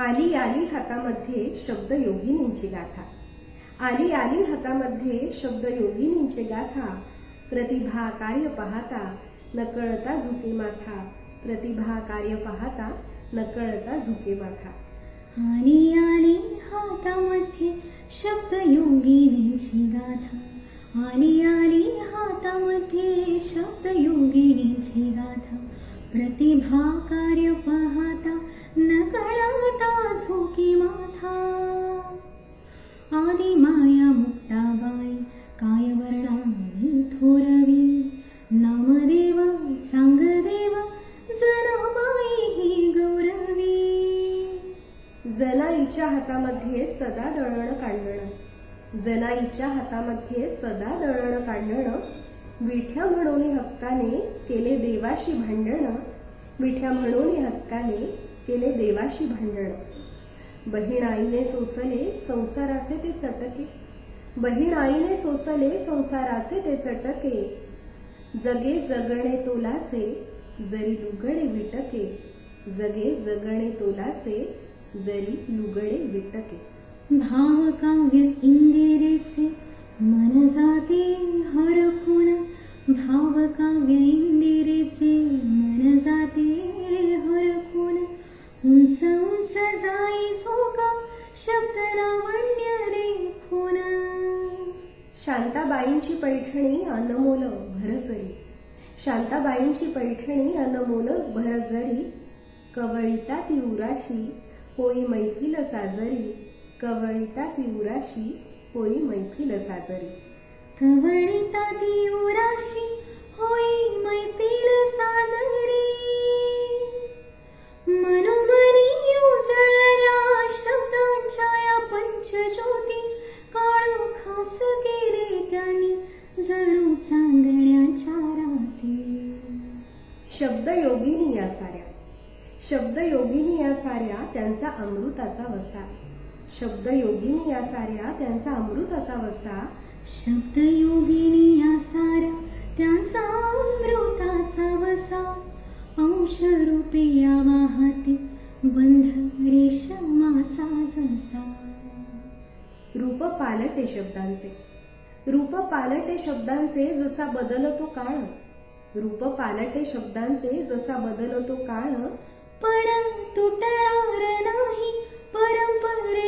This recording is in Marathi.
आली आली हातामध्ये शब्द योगिनींची गाथा. आली आली हातामध्ये शब्द योगिनींची गाथा. प्रतिभा कार्य पाहता नकळता झुके माथा. प्रतिभा कार्य पाहता नकळता झुके माथा. आली आली हातामध्ये शब्द योगिनींची गाथा. आली आली हातामध्ये शब्द योगिनींची गाथा. प्रतिभा कार्य पाहता आदि माया मुक्ताबाई काय वर्णावी थोरवी. नामदेव सांगदेव जनाबाई ही गौरवी. जनाईच्या हातामध्ये सदा दळण काढणं. जनाईच्या हातामध्ये सदा दळण काढणं. विठ्या म्हणून हक्काने केले देवाशी भांडण. विठ्या म्हणून हक्काने केले देवाशी भांडण. बहीण आईने सोसले संसाराचे ते चटके. बहीण आईने सोसले संसाराचे ते चटके. जगे जगणे तोलाचे जरी लुगडे विटके. जगे जगणे तोलाचे जरी लुगडे विटके. भाव काव्य इंदिरेचे मन जाते हरखून भाव काव्य इंदिरेचे मन जाते हरखून उंच उंच जाई झोका शब्द लावण्य देखून शांताबाईंची पैठणी अनमोल भरजरी शांताबाईंची पैठणी अनमोल भरजरी. कवळिता तिवराशी होई मैफिल साजरी. कवळिता तिवराशी होई मैफिल साजरी. कवळिता तिवराशी होई शब्द योगिनी या साऱ्या. शब्द योगिनी या साऱ्या त्यांचा अमृताचा वसा. शब्द योगिनी या साऱ्या त्यांचा अमृताचा वसा. शब्दयोगिनी या साऱ्या त्यांचा अमृताचा वसा. अंश रूपी या वाहती बंध रेशमाचा जसा. रूप पालटे शब्दांचे. रूप पालटे शब्दांचे जसा बदलतो काळ रूप पालटे शब्दांचे जसा बदलतो काळ पण तुटणार नाही परंपरे.